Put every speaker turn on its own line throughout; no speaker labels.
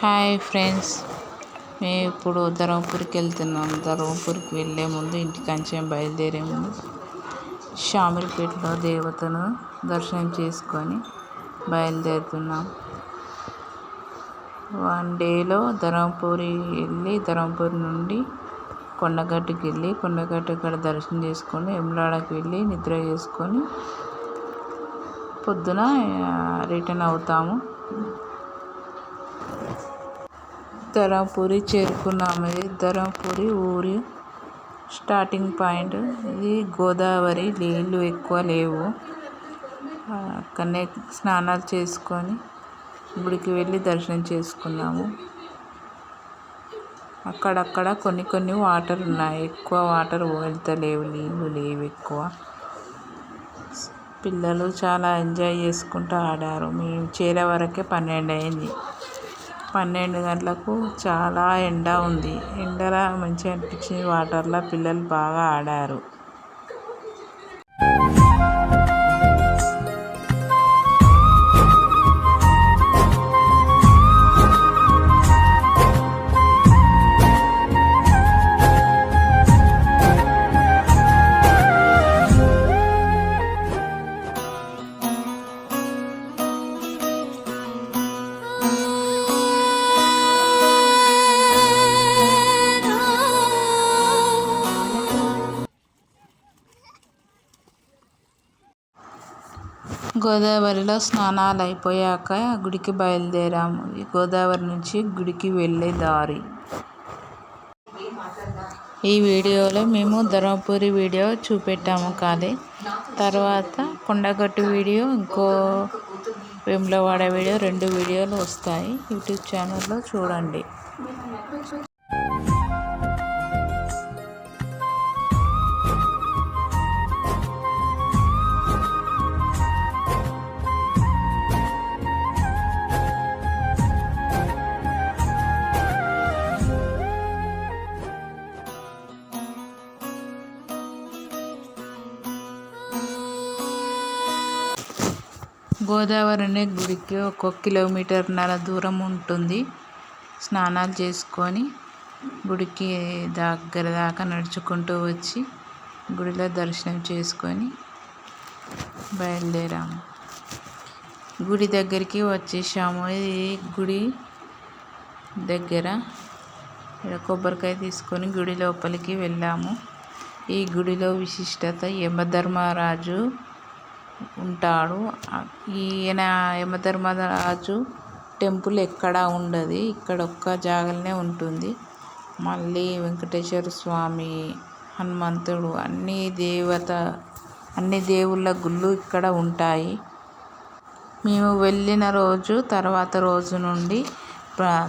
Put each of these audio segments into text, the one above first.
Hi friends. మేము ఇప్పుడు ధర్మపురికి వెళ్తున్నాం. ధర్మపురికి వెళ్ళే ముందు ఇంటికంచెం బయలుదేరే ముందు షామిల్పేటలో దేవతను దర్శనం చేసుకొని బయలుదేరుతున్నాం. వన్ డేలో ధర్మపురి వెళ్ళి ధర్మపురి నుండి కొండగట్టుకి వెళ్ళి కొండగట్టు అక్కడ దర్శనం చేసుకొని ఎమ్లాడకి వెళ్ళి నిద్ర చేసుకొని పొద్దున రిటర్న్ అవుతాము. ధర్మపురి చేరుకున్నాము. ఇది ధర్మపురి ఊరి స్టార్టింగ్ పాయింట్. ఇది గోదావరి నీళ్ళు ఎక్కువ లేవు. అక్కడనే స్నానాలు చేసుకొని గుడికి వెళ్ళి దర్శనం చేసుకున్నాము. అక్కడక్కడ కొన్ని కొన్ని వాటర్ ఉన్నాయి. ఎక్కువ వాటర్ వెళ్తలేవు. నీళ్ళు లేవు ఎక్కువ. పిల్లలు చాలా ఎంజాయ్ చేసుకుంటూ ఆడారు. మేము చేరే వరకే పన్నెండు అయింది. పన్నెండు గంటలకు చాలా ఎండ ఉంది. ఎండలో మంచిగా అనిపించింది. వాటర్లో పిల్లలు బాగా ఆడారు. గోదావరిలో స్నానాలు అయిపోయాక గుడికి బయలుదేరాము. గోదావరి నుంచి గుడికి వెళ్ళే దారి. ఈ వీడియోలో మేము ధర్మపురి వీడియో చూపెట్టాము కానీ తర్వాత కొండగట్టు వీడియో ఇంకో వేములవాడ వీడియో రెండు వీడియోలు వస్తాయి. యూట్యూబ్ ఛానల్లో చూడండి. గోదావరి అనే గుడికి ఒక కిలోమీటర్న్నర దూరం ఉంటుంది. స్నానాలు చేసుకొని గుడికి దగ్గర దాకా నడుచుకుంటూ వచ్చి గుడిలో దర్శనం చేసుకొని బయలుదేరాము. గుడి దగ్గరికి వచ్చేసాము. ఇది గుడి దగ్గర ఇక్కడ కొబ్బరికాయ తీసుకొని గుడి లోపలికి వెళ్ళాము. ఈ గుడిలో విశిష్టత యమధర్మరాజు ఉంటాడు. ఈయన యమధర్మరాజు టెంపుల్ ఎక్కడా ఉండదు. ఇక్కడ ఒక్క జాగాలోనే ఉంటుంది. మళ్ళీ వెంకటేశ్వర స్వామి హనుమంతుడు అన్ని దేవత అన్ని దేవుళ్ళ గుళ్ళు ఇక్కడ ఉంటాయి. మేము వెళ్ళిన రోజు తర్వాత రోజు నుండి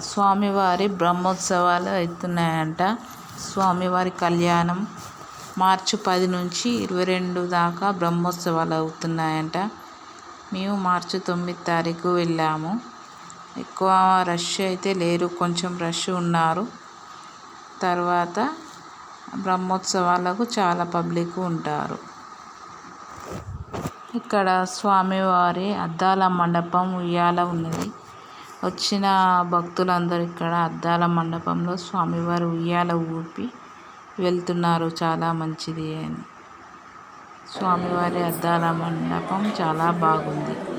స్వామివారి బ్రహ్మోత్సవాలు అవుతున్నాయంట. స్వామివారి కళ్యాణం మార్చి పది నుంచి ఇరవై రెండు దాకా బ్రహ్మోత్సవాలు అవుతున్నాయంట. మేము మార్చి తొమ్మిది తారీఖు వెళ్ళాము. ఎక్కువ రష్ అయితే లేరు కొంచెం రష్ ఉన్నారు. తర్వాత బ్రహ్మోత్సవాలకు చాలా పబ్లిక్ ఉంటారు. ఇక్కడ స్వామివారి అద్దాల మండపం ఉయ్యాల ఉన్నది. వచ్చిన భక్తులందరూ ఇక్కడ అద్దాల మండపంలో స్వామివారి ఉయ్యాల ఊపి వెళ్తున్నారు చాలా మంచిది అని. స్వామివారి అద్దాల మండపం చాలా బాగుంది.